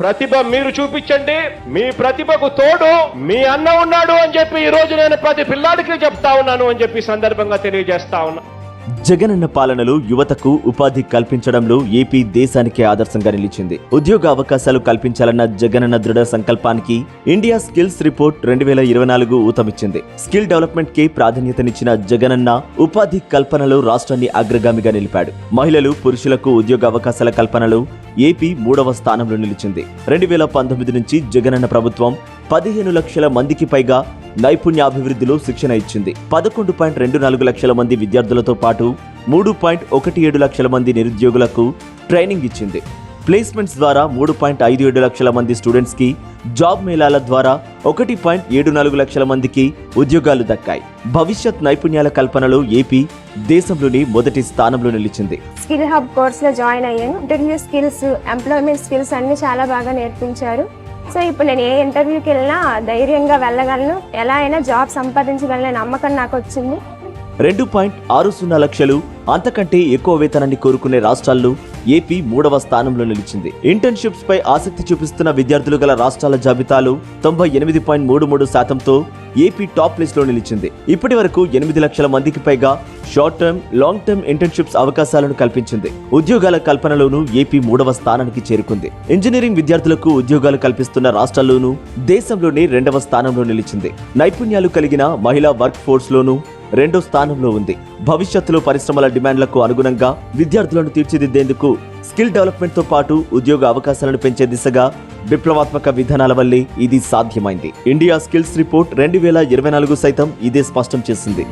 ప్రతిభ మీరు చూపించండి మీ ప్రతిభకు తోడు మీ అన్న ఉన్నాడు అని చెప్పి ఈ రోజు నేను ప్రతి పిల్లాడికి చెప్తా ఉన్నాను అని చెప్పి సందర్భంగా తెలియజేస్తా ఉన్నా. జగనన్న పాలనలో యువతకు ఉపాధి కల్పించడంలో ఏపీ దేశానికి ఆదర్శంగా నిలిచింది. ఉద్యోగ అవకాశాలు కల్పించాలన్న జగనన్న దృఢ సంకల్పానికి ఇండియా స్కిల్స్ రిపోర్ట్ రెండు వేల ఇరవై నాలుగు ఊతమిచ్చింది. స్కిల్ డెవలప్మెంట్కి ప్రాధాన్యతనిచ్చిన జగనన్న ఉపాధి కల్పనలో రాష్ట్రాన్ని అగ్రగామిగా నిలిపాడు. మహిళలు పురుషులకు ఉద్యోగ అవకాశాల కల్పనలో ఏపీ మూడవ స్థానంలో నిలిచింది. రెండు వేల పంతొమ్మిది నుంచి జగనన్న ప్రభుత్వం పదిహేను లక్షల మందికి పైగా నైపుణ్యాభివృద్ధిలో శిక్షణ ఇచ్చింది. పదకొండు పాయింట్ రెండు నాలుగు లక్షల మంది విద్యార్థులతో పాటు మూడు పాయింట్ ఒకటి ఏడు లక్షల మంది నిరుద్యోగులకు ట్రైనింగ్ ఇచ్చింది. ప్లేస్మెంట్స్ ద్వారా మూడు పాయింట్ ఐదు ఏడు లక్షల మంది స్టూడెంట్స్కి జాబ్ మేళాల ద్వారా ఒకటి పాయింట్ ఏడు నాలుగు లక్షల మందికి ఉద్యోగాలు దక్కాయి. భవిష్యత్ నైపుణ్యాల కల్పనలో ఏపీ దేశంలోని మొదటి స్థానంలో నిలిచింది. స్కిల్ హబ్ కోర్స్లో జాయిన్ అయ్యాను. ఇంటర్వ్యూ స్కిల్స్ ఎంప్లాయ్మెంట్ స్కిల్స్ అన్ని చాలా బాగా నేర్పించారు. సో ఇప్పుడు నేను ఏ ఇంటర్వ్యూకి వెళ్ళినా ధైర్యంగా వెళ్ళగలను. ఎలా అయినా జాబ్ సంపాదించగలనే నమ్మకం నాకు వచ్చింది. రెండు పాయింట్ ఆరు సున్నా లక్షలు అంతకంటే ఎక్కువ వేతనాన్ని కోరుకునే రాష్ట్రాల్లో ఏపీ మూడవ స్థానంలో నిలిచింది. ఇంటర్న్షిప్స్ పై ఆసక్తి చూపిస్తున్న విద్యార్థులు గల రాష్ట్రాల జాబితాలో తొంభై ఎనిమిది పాయింట్ మూడు మూడు శాతంతో ఏపీ టాప్ లిస్ట్లో నిలిచింది. ఇప్పటి వరకు ఎనిమిది లక్షల మందికి పైగా short term long term internships అవకాశాలను కల్పించింది. ఉద్యోగాల కల్పనలోనూ ఏపీ మూడవ స్థానానికి చేరుకుంది. ఇంజనీరింగ్ విద్యార్థులకు ఉద్యోగాలు కల్పిస్తున్న రాష్ట్రాల్లోనూ దేశంలోనే రెండవ స్థానంలో నిలిచింది. నైపుణ్యాలు కలిగిన మహిళా వర్క్ ఫోర్స్ లోనూ రెండో స్థానంలో ఉంది. భవిష్యత్తులో పరిశ్రమల డిమాండ్లకు అనుగుణంగా విద్యార్థులను తీర్చిదిద్దేందుకు స్కిల్ డెవలప్మెంట్తో పాటు ఉద్యోగ అవకాశాలను పెంచే దిశగా విప్లవాత్మక విధానాల వల్లే ఇది సాధ్యమైంది. ఇండియా స్కిల్స్ రిపోర్ట్ రెండు వేల ఇరవై నాలుగు సైతం ఇదే స్పష్టం చేసింది.